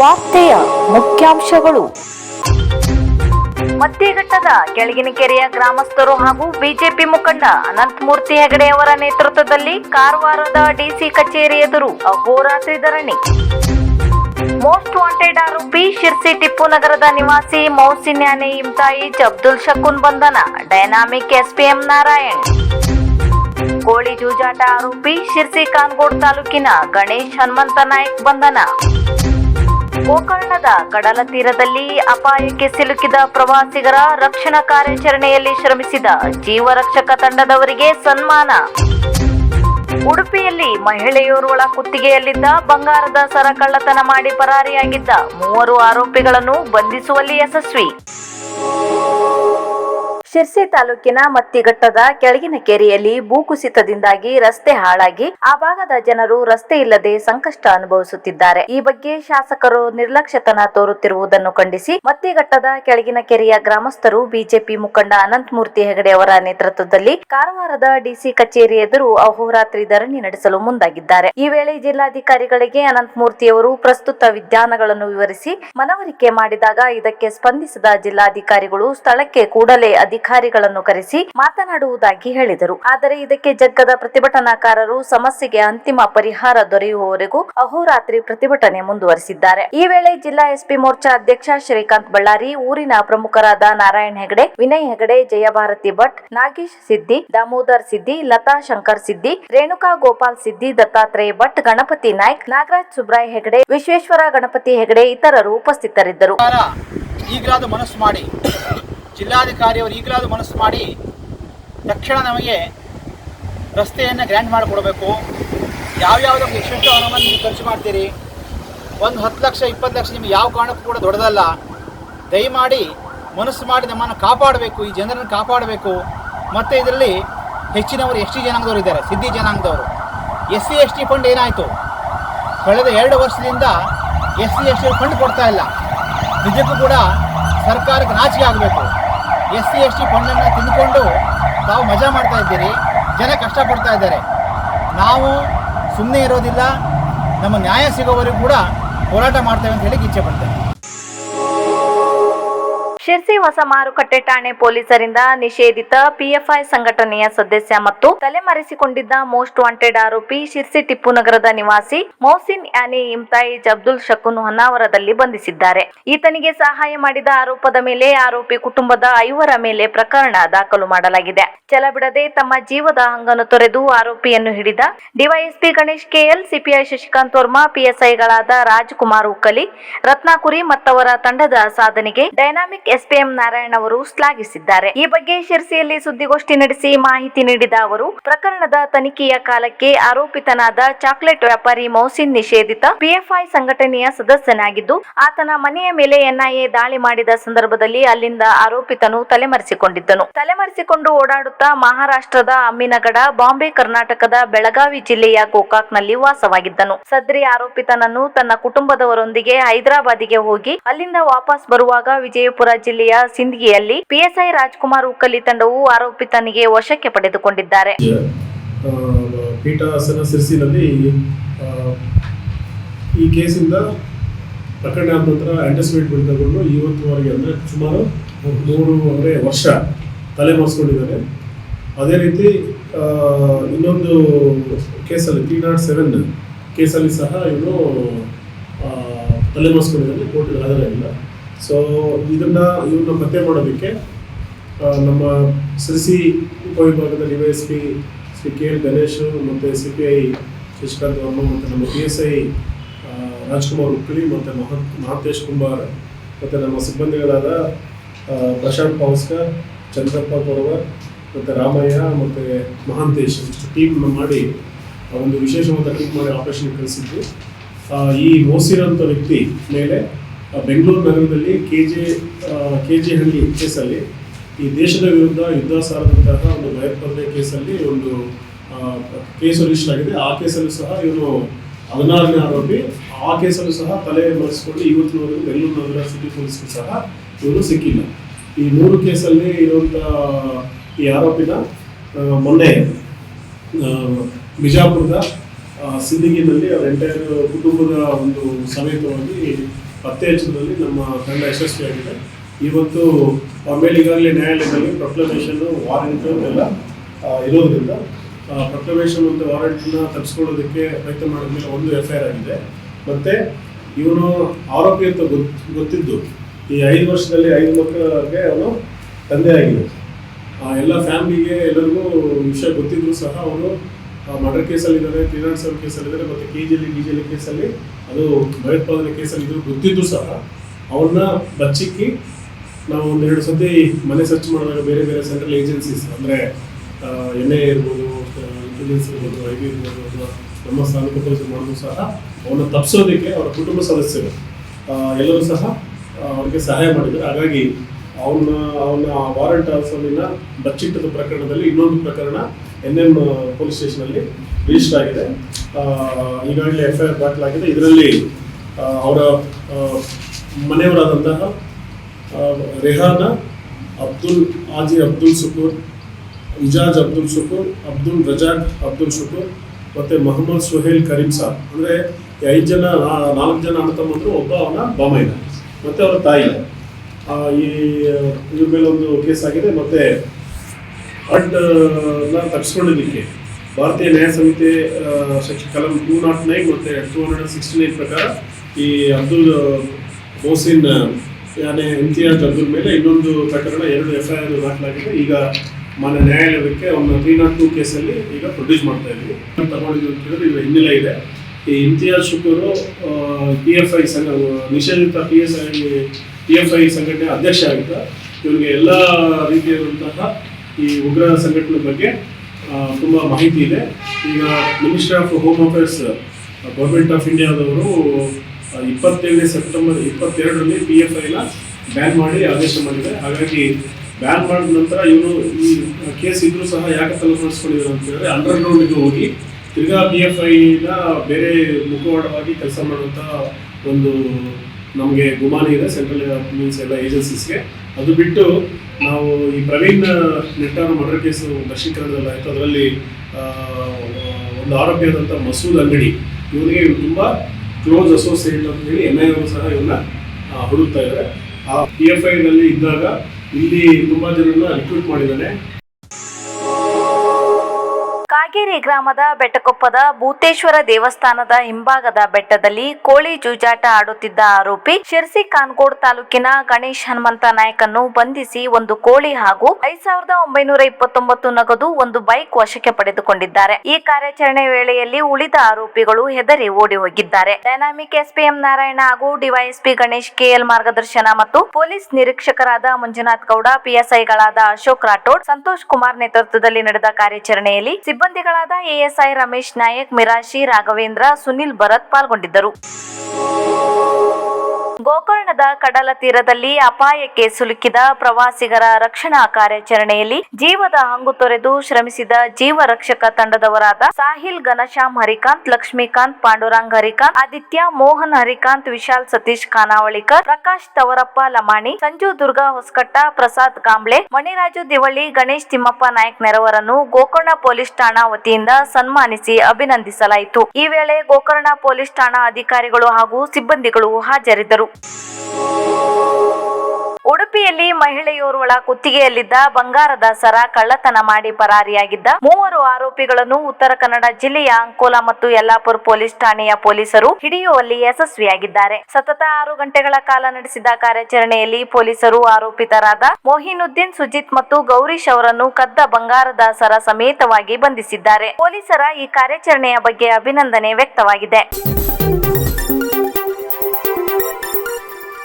ವಾರ್ತೆಯ ಮುಖ್ಯಾಂಶಗಳು. ಮಧ್ಯಘಟ್ಟದ ಕೆಳಗಿನ ಕೆರೆಯ ಗ್ರಾಮಸ್ಥರು ಹಾಗೂ ಬಿಜೆಪಿ ಮುಖಂಡ ಅನಂತಮೂರ್ತಿ ಹೆಗಡೆ ಅವರ ನೇತೃತ್ವದಲ್ಲಿ ಕಾರವಾರದ ಡಿಸಿ ಕಚೇರಿ ಎದುರು ಅಹೋರಾತ್ರಿ ಧರಣಿ. ಮೋಸ್ಟ್ ವಾಂಟೆಡ್ ಆರೋಪಿ ಶಿರ್ಸಿ ಟಿಪ್ಪು ನಗರದ ನಿವಾಸಿ ಮೌಸಿನ್ ಯಾನೆ ಇಮ್ತಾಯಿಜ್ ಅಬ್ದುಲ್ ಶಕುನ್ ಬಂಧನ, ಡೈನಾಮಿಕ್ ಎಸ್ಪಿಎಂ ನಾರಾಯಣ್. ಕೋಳಿ ಜೂಜಾಟ ಆರೋಪಿ ಶಿರ್ಸಿ ಕಾನ್ಗೋಡ್ ತಾಲೂಕಿನ ಗಣೇಶ್ ಹನುಮಂತ ನಾಯಕ್ ಬಂಧನ. ಗೋಕರ್ಣದ ಕಡಲ ತೀರದಲ್ಲಿ ಅಪಾಯಕ್ಕೆ ಸಿಲುಕಿದ ಪ್ರವಾಸಿಗರ ರಕ್ಷಣಾ ಕಾರ್ಯಾಚರಣೆಯಲ್ಲಿ ಶ್ರಮಿಸಿದ ಜೀವರಕ್ಷಕ ತಂಡದವರಿಗೆ ಸನ್ಮಾನ. ಉಡುಪಿಯಲ್ಲಿ ಮಹಿಳೆಯೋರ್ವಳ ಕುತ್ತಿಗೆಯಲ್ಲಿದ್ದ ಬಂಗಾರದ ಸರ ಕಳ್ಳತನ ಮಾಡಿ ಪರಾರಿಯಾಗಿದ್ದ ಮೂವರು ಆರೋಪಿಗಳನ್ನು ಬಂಧಿಸುವಲ್ಲಿ ಯಶಸ್ವಿ. ಶಿರ್ಸಿ ತಾಲೂಕಿನ ಮತ್ತಿಘಟ್ಟದ ಕೆಳಗಿನ ಕೆರೆಯಲ್ಲಿ ಭೂಕುಸಿತದಿಂದಾಗಿ ರಸ್ತೆ ಹಾಳಾಗಿ ಆ ಭಾಗದ ಜನರು ರಸ್ತೆ ಇಲ್ಲದೆ ಸಂಕಷ್ಟ ಅನುಭವಿಸುತ್ತಿದ್ದಾರೆ. ಈ ಬಗ್ಗೆ ಶಾಸಕರು ನಿರ್ಲಕ್ಷ್ಯತನ ತೋರುತ್ತಿರುವುದನ್ನು ಖಂಡಿಸಿ ಮತ್ತಿಘಟ್ಟದ ಕೆಳಗಿನ ಕೆರೆಯ ಗ್ರಾಮಸ್ಥರು ಬಿಜೆಪಿ ಮುಖಂಡ ಅನಂತಮೂರ್ತಿ ಹೆಗಡೆ ಅವರ ನೇತೃತ್ವದಲ್ಲಿ ಕಾರವಾರದ ಡಿಸಿ ಕಚೇರಿ ಎದುರು ಅಹೋರಾತ್ರಿ ಧರಣಿ ನಡೆಸಲು ಮುಂದಾಗಿದ್ದಾರೆ. ಈ ವೇಳೆ ಜಿಲ್ಲಾಧಿಕಾರಿಗಳಿಗೆ ಅನಂತಮೂರ್ತಿಯವರು ಪ್ರಸ್ತುತ ವಿಧಾನಗಳನ್ನು ವಿವರಿಸಿ ಮನವರಿಕೆ ಮಾಡಿದಾಗ ಇದಕ್ಕೆ ಸ್ಪಂದಿಸಿದ ಜಿಲ್ಲಾಧಿಕಾರಿಗಳು ಸ್ಥಳಕ್ಕೆ ಕೂಡಲೇ ಅಧಿಕಾರಿಗಳನ್ನು ಕರೆಸಿ ಮಾತನಾಡುವುದಾಗಿ ಹೇಳಿದರು. ಆದರೆ ಇದಕ್ಕೆ ಜಗ್ಗದ ಪ್ರತಿಭಟನಾಕಾರರು ಸಮಸ್ಯೆಗೆ ಅಂತಿಮ ಪರಿಹಾರ ದೊರೆಯುವವರೆಗೂ ಅಹೋರಾತ್ರಿ ಪ್ರತಿಭಟನೆ ಮುಂದುವರೆಸಿದ್ದಾರೆ. ಈ ವೇಳೆ ಜಿಲ್ಲಾ ಎಸ್ಪಿ ಮೋರ್ಚಾ ಅಧ್ಯಕ್ಷ ಶ್ರೀಕಾಂತ್ ಬಳ್ಳಾರಿ, ಊರಿನ ಪ್ರಮುಖರಾದ ನಾರಾಯಣ್ ಹೆಗಡೆ, ವಿನಯ್ ಹೆಗಡೆ, ಜಯಭಾರತಿ ಭಟ್, ನಾಗೇಶ್ ಸಿದ್ದಿ, ದಾಮೋದರ್ ಸಿದ್ದಿ, ಲತಾ ಶಂಕರ್ ಸಿದ್ದಿ, ರೇಣುಕಾ ಗೋಪಾಲ್ ಸಿದ್ದಿ, ದತ್ತಾತ್ರೇಯ ಭಟ್, ಗಣಪತಿ ನಾಯ್ಕ್, ನಾಗರಾಜ್ ಸುಬ್ರಾಯ್ ಹೆಗಡೆ, ವಿಶ್ವೇಶ್ವರ ಗಣಪತಿ ಹೆಗಡೆ ಇತರರು ಉಪಸ್ಥಿತರಿದ್ದರು. ಈಗಲಾದ ಮನಸ್ಸು ಮಾಡಿ. ಜಿಲ್ಲಾಧಿಕಾರಿಯವರು ಈಗಲಾದ ಮನಸ್ಸು ಮಾಡಿ ತಕ್ಷಣ ನಮಗೆ ರಸ್ತೆಯನ್ನು ಗ್ರ್ಯಾಂಡ್ ಮಾಡಿಕೊಡ್ಬೇಕು. ಯಾವ್ಯಾವುದಕ್ಕೆ ಎಷ್ಟೆಷ್ಟು ಹಣವನ್ನು ನೀವು ಖರ್ಚು ಮಾಡ್ತೀರಿ? ಒಂದು ಹತ್ತು ಲಕ್ಷ, ಇಪ್ಪತ್ತು ಲಕ್ಷ ನಿಮಗೆ ಯಾವ ಕಾರಣಕ್ಕೂ ಕೂಡ ದೊಡ್ಡದಲ್ಲ. ದಯಮಾಡಿ ಮನಸ್ಸು ಮಾಡಿ ನಮ್ಮನ್ನು ಕಾಪಾಡಬೇಕು, ಈ ಜನರನ್ನು ಕಾಪಾಡಬೇಕು. ಮತ್ತು ಇದರಲ್ಲಿ ಹೆಚ್ಚಿನವರು ಎಸ್ ಟಿ ಜನಾಂಗದವರು ಇದ್ದಾರೆ, ಸಿದ್ಧಿ ಜನಾಂಗದವರು. S C, S T fund ಏನಾಯಿತು? ಕಳೆದ ಎರಡು ವರ್ಷದಿಂದ S C, S T fund ಕೊಡ್ತಾ ಇಲ್ಲ. ನಿಜಕ್ಕೂ ಕೂಡ ಸರ್ಕಾರಕ್ಕೆ ನಾಚಿಕೆ ಆಗಬೇಕು. ಎಸ್ ಸಿ ಎಸ್ ಟಿ ಫಂಡನ್ನು ತಿಂದುಕೊಂಡು ತಾವು ಮಜಾ ಮಾಡ್ತಾ ಇದ್ದೀರಿ. ಜನ ಕಷ್ಟಪಡ್ತಾ ಇದ್ದಾರೆ. ನಾವು ಸುಮ್ಮನೆ ಇರೋದಿಲ್ಲ. ನಮ್ಮ ನ್ಯಾಯ ಸಿಗೋವರೆಗೂ ಕೂಡ ಹೋರಾಟ ಮಾಡ್ತೇವೆ ಅಂತ ಹೇಳಿ ಇಚ್ಛೆ ಪಡ್ತೇನೆ ಶಿರ್ಸಿ ಹೊಸ ಮಾರುಕಟ್ಟೆ ಠಾಣೆ ಪೊಲೀಸರಿಂದ ನಿಷೇಧಿತ ಪಿಎಫ್ಐ ಸಂಘಟನೆಯ ಸದಸ್ಯ ಮತ್ತು ತಲೆಮರೆಸಿಕೊಂಡಿದ್ದ ಮೋಸ್ಟ್ ವಾಂಟೆಡ್ ಆರೋಪಿ ಶಿರ್ಸಿ ಟಿಪ್ಪು ನಗರದ ನಿವಾಸಿ ಮೌಸಿನ್ ಯಾನಿ ಇಮ್ತಾಯಿಜ್ ಅಬ್ದುಲ್ ಶಕುನ್ ಹೊನ್ನಾವರದಲ್ಲಿ ಬಂಧಿಸಿದ್ದಾರೆ. ಈತನಿಗೆ ಸಹಾಯ ಮಾಡಿದ ಆರೋಪದ ಮೇಲೆ ಆರೋಪಿ ಕುಟುಂಬದ ಐವರ ಮೇಲೆ ಪ್ರಕರಣ ದಾಖಲು ಮಾಡಲಾಗಿದೆ. ಛಲ ಬಿಡದೆ ತಮ್ಮ ಜೀವದ ಹಂಗನ್ನು ತೊರೆದು ಆರೋಪಿಯನ್ನು ಹಿಡಿದ DYSP Ganesh KL, CPI Shashikant Varma, ಪಿಎಸ್ಐಗಳಾದ Rajkumar Ukkali, Ratnakuri ಮತ್ತವರ ತಂಡದ ಸಾಧನೆಗೆ ಡೈನಾಮಿಕ್ ಎಸ್ಪಿಎಂ ನಾರಾಯಣ್ ಅವರು ಶ್ಲಾಘಿಸಿದ್ದಾರೆ. ಈ ಬಗ್ಗೆ ಶಿರ್ಸಿಯಲ್ಲಿ ಸುದ್ದಿಗೋಷ್ಠಿ ನಡೆಸಿ ಮಾಹಿತಿ ನೀಡಿದ ಅವರು, ಪ್ರಕರಣದ ತನಿಖೆಯ ಕಾಲಕ್ಕೆ ಆರೋಪಿತನಾದ ಚಾಕ್ಲೇಟ್ ವ್ಯಾಪಾರಿ ಮೌಸಿನ್ ನಿಷೇಧಿತ ಪಿಎಫ್ಐ ಸಂಘಟನೆಯ ಸದಸ್ಯನಾಗಿದ್ದು, ಆತನ ಮನೆಯ ಮೇಲೆ ಎನ್ಐಎ ದಾಳಿ ಮಾಡಿದ ಸಂದರ್ಭದಲ್ಲಿ ಅಲ್ಲಿಂದ ಆರೋಪಿತನು ತಲೆಮರೆಸಿಕೊಂಡಿದ್ದನು. ತಲೆಮರೆಸಿಕೊಂಡು ಓಡಾಡುತ್ತಾ ಮಹಾರಾಷ್ಟ್ರದ ಅಮ್ಮಿನಗಡ, ಬಾಂಬೆ, ಕರ್ನಾಟಕದ ಬೆಳಗಾವಿ ಜಿಲ್ಲೆಯ ಗೋಕಾಕ್ನಲ್ಲಿ ವಾಸವಾಗಿದ್ದನು. ಸದ್ರಿ ಆರೋಪಿತನನ್ನು ತನ್ನ ಕುಟುಂಬದವರೊಂದಿಗೆ ಹೈದರಾಬಾದಿಗೆ ಹೋಗಿ ಅಲ್ಲಿಂದ ವಾಪಸ್ ಬರುವಾಗ ವಿಜಯಪುರ ಜಿಲ್ಲೆಯ ಸಿಂದಗಿಯಲ್ಲಿ ಪಿಎಸ್ಐ ರಾಜ್ಕುಮಾರ್ ಉಕ್ಕಲಿ ತಂಡವು ಆರೋಪಿತನಿಗೆ ವಶಕ್ಕೆ ಪಡೆದುಕೊಂಡಿದ್ದಾರೆ. ಪೀಠಾಸನ ಸಿರ್ಸಿನಲ್ಲಿ ಈ ಕೇಸಿಂದ ಪ್ರಕರಣ ಆದ ನಂತರ ಆಂಟಿಸಿಪೇಟ್ ತಗೊಂಡು ಇವತ್ತುವರೆಗೆ ಅಂದರೆ ಸುಮಾರು ಮೂರುವರೆ ವರ್ಷ ತಲೆಮರೆಸ್ಕೊಂಡಿದ್ದಾರೆ ಅದೇ ರೀತಿ ಇನ್ನೊಂದು ಕೇಸಲ್ಲಿ ತ್ರೀ ನಾಟ್ ಸೆವೆನ್ ಕೇಸಲ್ಲಿ ಸಹ ಇವರು ತಲೆ ಮರೆಸ್ಕೊಂಡಿದ್ದಾರೆ ಕೋರ್ಟಿಗೆ ಹಾಜರಾಗಿಲ್ಲ. ಸೊ ಇದನ್ನ ಇವನ್ನ ಪತ್ತೆ ಮಾಡೋದಕ್ಕೆ ನಮ್ಮ ಸಿಸಿ ಉಪವಿಭಾಗದ D Y S P Shri K L Ganesh ಮತ್ತು C P I Shashikant Varma ಮತ್ತು ನಮ್ಮ P S I Rajkumar Ukkali ಮತ್ತು ಮಹತ್, ಮಹಾಂತೇಶ್ ಕುಂಬಾರ್ ಮತ್ತು ನಮ್ಮ ಸಿಬ್ಬಂದಿಗಳಾದ ಪ್ರಶಾಂತ್ ಪಾವಸ್ಕರ್, ಚಂದ್ರಪ್ಪ ಕೊರವರ್ ಮತ್ತು ರಾಮಯ್ಯ ಮತ್ತು ಮಹಾಂತೇಶ್ ಇಷ್ಟು ಟೀಮ್ ಮಾಡಿ ಒಂದು ವಿಶೇಷವಾದ ಟೀಮ್ ಮಾಡಿ ಆಪರೇಷನ್ ಕಳಿಸಿದ್ದು. ಈ ಮೋಸಿರ್ ವ್ಯಕ್ತಿ ಮೇಲೆ ಬೆಂಗಳೂರು ನಗರದಲ್ಲಿ ಕೆ ಜೆ ಕೆ ಜೆ ಹಳ್ಳಿ ಕೇಸಲ್ಲಿ ಈ ದೇಶದ ವಿರುದ್ಧ ಯುದ್ಧ ಸಾರದಂತಹ ಒಂದು ಭಯೋತ್ಪಾದನೆ ಕೇಸಲ್ಲಿ ಒಂದು ಕೇಸ್ ರಿಜಿಸ್ಟರ್ ಆಗಿದೆ. ಆ ಕೇಸಲ್ಲೂ ಸಹ ಇವರು ಹದಿನಾರನೇ ಆರೋಪಿ. ಆ ಕೇಸಲ್ಲೂ ಸಹ ತಲೆ ಮರೆಸಿಕೊಂಡು ಇವತ್ತಿನವರೆಗೂ ಬೆಂಗಳೂರು ನಗರ ಸಿಟಿ ಪೊಲೀಸ್ಗೂ ಸಹ ಇವರು ಸಿಕ್ಕಿಲ್ಲ. ಈ ಮೂರು ಕೇಸಲ್ಲಿ ಇರುವಂಥ ಈ ಆರೋಪಿನ ಮೊನ್ನೆ ಬಿಜಾಪುರದ ಸಿಂದಗಿನಲ್ಲಿ ಅವರ ಎಂಟೈರ್ ಕುಟುಂಬದ ಒಂದು ಸಮೇತವಾಗಿ ಪತ್ತೆ ಹಚ್ಚೋದ್ರಲ್ಲಿ ನಮ್ಮ ತಂಡ ಯಶಸ್ವಿಯಾಗಿದೆ. ಇವತ್ತು ಅವ್ರ ಮೇಲೆ ಈಗಾಗಲೇ ನ್ಯಾಯಾಲಯದಲ್ಲಿ ಪ್ರೊಕ್ಲಮೇಷನ್ ವಾರೆಂಟ್ ಎಲ್ಲ ಇರೋದ್ರಿಂದ ಪ್ರೊಕ್ಲಮೇಷನ್ ಮತ್ತು ವಾರೆಂಟ್ನ ತಪ್ಪಿಸ್ಕೊಳ್ಳೋದಕ್ಕೆ ಪ್ರಯತ್ನ ಮಾಡಿದ್ಮೇಲೆ ಒಂದು ಎಫ್ ಐ ಆರ್ ಆಗಿದೆ. ಮತ್ತು ಇವನು ಆರೋಪಿ ಅಂತ ಗೊತ್, ಗೊತ್ತಿದ್ದು, ಈ ಐದು ವರ್ಷದಲ್ಲಿ ಐದು ಮಕ್ಕಳಿಗೆ ಅವನು ತಂದೆ ಆಗಿದೆ ಎಲ್ಲ ಫ್ಯಾಮಿಲಿಗೆ ಎಲ್ಲರಿಗೂ ವಿಷಯ ಗೊತ್ತಿದ್ರು ಸಹ ಅವರು ಮರ್ಡರ್ ಕೇಸಲ್ಲಿ ಇದ್ದಾರೆ ತ್ರೀನಾಟ್ ಸೆವೆನ್ ಕೇಸಲ್ಲಿ ಇದ್ದಾರೆ, ಮತ್ತು ಕೆ ಜಿಲಿ ಡಿ ಜಿಲಿ ಕೇಸಲ್ಲಿ ಅದು ಭಯೋತ್ಪಾದನೆ ಕೇಸಲ್ಲಿ ಇದ್ರು ಗೊತ್ತಿದ್ದು ಸಹ. ಅವ್ರನ್ನ ಬಚ್ಚಿಕ್ಕಿ ನಾವು ಒಂದೆರಡು ಸತಿ ಮನೆ ಸರ್ಚ್ ಮಾಡಿದಾಗ ಬೇರೆ ಬೇರೆ ಸೆಂಟ್ರಲ್ ಏಜೆನ್ಸೀಸ್ ಅಂದರೆ ಎನ್ ಐ ಇರ್ಬೋದು ಇಂಟೆಲಿಜೆನ್ಸ್ ಇರ್ಬೋದು ಐ ಬಿ ಇರ್ಬೋದು, ಅಥವಾ ನಮ್ಮ ಸ್ಥಾನಿಕ ಪೊಲೀಸರು ಸಹ ಅವನ್ನ ತಪ್ಪಿಸೋದಕ್ಕೆ ಅವರ ಕುಟುಂಬ ಸದಸ್ಯರು ಎಲ್ಲರೂ ಸಹ ಅವ್ರಿಗೆ ಸಹಾಯ ಮಾಡಿದ್ದಾರೆ ಹಾಗಾಗಿ ಅವನ ಅವನ ವಾರಂಟ್ ಅಲ್ಲಿನ ಬಚ್ಚಿಟ್ಟದ ಪ್ರಕರಣದಲ್ಲಿ ಇನ್ನೊಂದು ಪ್ರಕರಣ ಎನ್ ಎಂ ಪೊಲೀಸ್ ಸ್ಟೇಷನಲ್ಲಿ ರಿಜಿಸ್ಟರ್ ಆಗಿದೆ. ಈಗಾಗಲೇ ಎಫ್ ಐ ಆರ್ ದಾಖಲಾಗಿದೆ. ಇದರಲ್ಲಿ ಅವರ ಮನೆಯವರಾದಂತಹ ರೆಹಾನ, ಅಬ್ದುಲ್, ಆಜಿ ಅಬ್ದುಲ್ ಸುಕೂರ್, ಇಜಾಜ್ ಅಬ್ದುಲ್ ಶುಕೂರ್ ಅಬ್ದುಲ್ ರಜಾಕ್ ಅಬ್ದುಲ್ ಶುಕೂರ್ ಮತ್ತು ಮೊಹಮ್ಮದ್ ಸುಹೇಲ್ ಕರೀಂ ಸಾಬ್. ಅಂದರೆ ಐದು ಜನ ನಾಲ್ಕು ಜನ ಅಣ್ಣ ಬಂದ್ರು ಒಬ್ಬ ಅವನ ಬಾಮೈನ ಮತ್ತು ಅವರ ತಾಯಿ. ಈ ಇದ್ರ ಮೇಲೆ ಒಂದು ಕೇಸ್ ಆಗಿದೆ. ಮತ್ತು ಅಡ್ ತಪ್ಪಿಸ್ಕೊಂಡಿದ್ದಕ್ಕೆ ಭಾರತೀಯ ನ್ಯಾಯ ಸಂಹಿತೆ ಸೆಕ್ಷನ್ ಕಲಂ ಟೂ ನಾಟ್ ನೈನ್ ಮತ್ತು ಟೂ ಹಂಡ್ರೆಡ್ ಸಿಕ್ಸ್ಟಿ ನೈನ್ ಪ್ರಕಾರ ಈ ಅಬ್ದುಲ್ ಮೋಸಿನ್ ಯಾನೆ ಇಮ್ತಿಯಾಜ್ ಅಬ್ದುಲ್ ಮೇಲೆ ಇನ್ನೊಂದು ಪ್ರಕರಣ ಎರಡು ಎಫ್ ಐ ಆರ್ ದಾಖಲಾಗಿದೆ. ಈಗ ಮಾನ್ಯ ನ್ಯಾಯಾಲಯಕ್ಕೆ ಒಂದು ತ್ರೀ ನಾಟ್ ಟೂ ಕೇಸಲ್ಲಿ ಈಗ ಪ್ರೊಡ್ಯೂಸ್ ಮಾಡ್ತಾ ಇದ್ದೀವಿ. ತಗೊಂಡಿದ್ದು ಅಂತ ಹೇಳಿದ್ರೆ ಇದರ ಹಿನ್ನೆಲೆ ಇದೆ. ಈ Imtiyaz Shukur P F I ಸಂಘ, ನಿಷೇಧಿತ P S I P F I ಸಂಘಟನೆ ಅಧ್ಯಕ್ಷ ಆಗಿದ್ದ. ಇವರಿಗೆ ಎಲ್ಲ ರೀತಿಯಾದಂತಹ ಈ ಉಗ್ರ ಸಂಘಟನೆ ಬಗ್ಗೆ ತುಂಬ ಮಾಹಿತಿ ಇದೆ. ಈಗ ministry of home affairs government of ಇಂಡಿಯಾದವರು ಇಪ್ಪತ್ತೇಳನೇ ಸೆಪ್ಟೆಂಬರ್ ಇಪ್ಪತ್ತೆರಡರಲ್ಲಿ ಪಿ ಎಫ್ ಐನ ಬ್ಯಾನ್ ಮಾಡಿ ಆದೇಶ ಮಾಡಿದೆ. ಹಾಗಾಗಿ ಬ್ಯಾನ್ ಮಾಡಿದ ನಂತರ ಇವರು ಈ ಕೇಸ್ ಇದ್ರೂ ಸಹ ಯಾಕೆ ತಲೆಮರೆಸ್ಕೊಂಡಿದ್ದಾರೆ ಅಂತ ಹೇಳಿದ್ರೆ ಅಂಡರ್ ಗ್ರೌಂಡಿಗೆ ಹೋಗಿ ತಿರ್ಗಾ ಪಿ ಎಫ್ ಐನ ಬೇರೆ ಮುಖವಾಡವಾಗಿ ಕೆಲಸ ಮಾಡುವಂಥ ಒಂದು ನಮಗೆ ಗುಮಾನಿ ಇದೆ ಸೆಂಟ್ರಲ್ ಮೀನ್ಸ್ ಎಲ್ಲ ಏಜೆನ್ಸೀಸ್ಗೆ ಅದು ಬಿಟ್ಟು ನಾವು ಈ ಪ್ರವೀಣ್ ನೆಟ್ಟಾರು ಮರ್ಡರ್ ಕೇಸು ಆಯಿತು. ಅದರಲ್ಲಿ ಒಂದು ಆರೋಪಿಯಾದಂಥ ಮಸೂದ್ ಅಂಗಡಿ ಇವನಿಗೆ ಇವ್ರು ತುಂಬ ಕ್ಲೋಸ್ ಅಸೋಸಿಯೇಟ್ ಅಂತ ಹೇಳಿ ಎನ್ ಐ ಅವರು ಸಹ ಇವನ್ನ ಹುಡುಕ್ತಾ ಇದ್ದಾರೆ ಆ, ಪಿ ಎಫ್ ಐನಲ್ಲಿ ಇದ್ದಾಗ ಇಲ್ಲಿ ತುಂಬ ಜನರನ್ನ ರಿಕ್ರೂಟ್ ಮಾಡಿದ್ದಾನೆ. ಕಾಗೇರಿ ಗ್ರಾಮದ ಬೆಟ್ಟಕೊಪ್ಪದ ಭೂತೇಶ್ವರ ದೇವಸ್ಥಾನದ ಹಿಂಭಾಗದ ಬೆಟ್ಟದಲ್ಲಿ ಕೋಳಿ ಜೂಜಾಟ ಆಡುತ್ತಿದ್ದ ಆರೋಪಿ ಶಿರ್ಸಿ ಕಾನ್ಗೋಡ್ ತಾಲೂಕಿನ ಗಣೇಶ್ ಹನುಮಂತ ನಾಯಕನ್ನು ಬಂಧಿಸಿ ಒಂದು ಕೋಳಿ ಹಾಗೂ ಐದ್ ಸಾವಿರದ ಒಂಬೈನೂರ ಇಪ್ಪತ್ತೊಂಬತ್ತು ನಗದು ಒಂದು ಬೈಕ್ ವಶಕ್ಕೆ ಪಡೆದುಕೊಂಡಿದ್ದಾರೆ. ಈ ಕಾರ್ಯಾಚರಣೆ ವೇಳೆಯಲ್ಲಿ ಉಳಿದ ಆರೋಪಿಗಳು ಹೆದರಿ ಓಡಿ ಹೋಗಿದ್ದಾರೆ. ಡೈನಾಮಿಕ್ ಎಸ್ಪಿಎಂ ನಾರಾಯಣ ಹಾಗೂ ಡಿವೈಎಸ್ಪಿ ಗಣೇಶ್ ಕೆಎಲ್ ಮಾರ್ಗದರ್ಶನ ಮತ್ತು ಪೊಲೀಸ್ ನಿರೀಕ್ಷಕರಾದ ಮಂಜುನಾಥ್ ಗೌಡ, ಪಿಎಸ್ಐಗಳಾದ ಅಶೋಕ್ ರಾಠೋಡ್, ಸಂತೋಷ್ ಕುಮಾರ್ ನೇತೃತ್ವದಲ್ಲಿ ನಡೆದ ಕಾರ್ಯಾಚರಣೆಯಲ್ಲಿ ಸಿಬ್ಬಂದಿಗಳಾದ ಎಎಸ್ಐ ರಮೇಶ್ ನಾಯಕ್ ಮಿರಾಶಿ ರಾಘವೇಂದ್ರ ಸುನಿಲ್ ಭರತ್ ಪಾಲ್ಗೊಂಡಿದ್ದರು. ಗೋಕರ್ಣದ ಕಡಲ ತೀರದಲ್ಲಿ ಅಪಾಯಕ್ಕೆ ಸಿಲುಕಿದ ಪ್ರವಾಸಿಗರ ರಕ್ಷಣಾ ಕಾರ್ಯಾಚರಣೆಯಲ್ಲಿ ಜೀವದ ಹಂಗು ತೊರೆದು ಶ್ರಮಿಸಿದ ಜೀವ ರಕ್ಷಕ ತಂಡದವರಾದ ಸಾಹಿಲ್ ಘನಶ್ಯಾಮ್ ಹರಿಕಾಂತ್, ಲಕ್ಷ್ಮೀಕಾಂತ್ ಪಾಂಡುರಂಗ್ ಹರಿಕಾಂತ್, ಆದಿತ್ಯ ಮೋಹನ್ ಹರಿಕಾಂತ್, ವಿಶಾಲ್ ಸತೀಶ್ ಖಾನಾವಳಿಕರ್, ಪ್ರಕಾಶ್ ತವರಪ್ಪ ಲಮಾಣಿ, ಸಂಜು ದುರ್ಗಾ ಹೊಸಕಟ್ಟ, ಪ್ರಸಾದ್ ಕಾಂಬ್ಳೆ, ಮಣಿರಾಜು ದಿವಳ್ಳಿ, ಗಣೇಶ್ ತಿಮ್ಮಪ್ಪ ನಾಯಕ್ ನೆರವರನ್ನು ಗೋಕರ್ಣ ಪೊಲೀಸ್ ಠಾಣಾ ವತಿಯಿಂದ ಸನ್ಮಾನಿಸಿ ಅಭಿನಂದಿಸಲಾಯಿತು. ಈ ವೇಳೆ ಗೋಕರ್ಣ ಪೊಲೀಸ್ ಠಾಣಾ ಅಧಿಕಾರಿಗಳು ಹಾಗೂ ಸಿಬ್ಬಂದಿಗಳು ಹಾಜರಿದ್ದರು. ಉಡುಪಿಯಲ್ಲಿ ಮಹಿಳೆಯೋರ್ವಳ ಕುತ್ತಿಗೆಯಲ್ಲಿದ್ದ ಬಂಗಾರದ ಸರ ಕಳ್ಳತನ ಮಾಡಿ ಪರಾರಿಯಾಗಿದ್ದ ಮೂವರು ಆರೋಪಿಗಳನ್ನು ಉತ್ತರ ಕನ್ನಡ ಜಿಲ್ಲೆಯ ಅಂಕೋಲಾ ಮತ್ತು ಯಲ್ಲಾಪುರ್ ಪೊಲೀಸ್ ಠಾಣೆಯ ಪೊಲೀಸರು ಹಿಡಿಯುವಲ್ಲಿ ಯಶಸ್ವಿಯಾಗಿದ್ದಾರೆ. ಸತತ ಆರು ಗಂಟೆಗಳ ಕಾಲ ನಡೆಸಿದ ಕಾರ್ಯಾಚರಣೆಯಲ್ಲಿ ಪೊಲೀಸರು ಆರೋಪಿತರಾದ ಮೊಹಿನುದ್ದೀನ್, ಸುಜಿತ್ ಮತ್ತು ಗೌರೀಶ್ ಅವರನ್ನು ಕದ್ದ ಬಂಗಾರದ ಸರ ಸಮೇತವಾಗಿ ಬಂಧಿಸಿದ್ದಾರೆ. ಪೊಲೀಸರ ಈ ಕಾರ್ಯಾಚರಣೆಯ ಬಗ್ಗೆ ಅಭಿನಂದನೆ ವ್ಯಕ್ತವಾಗಿದೆ.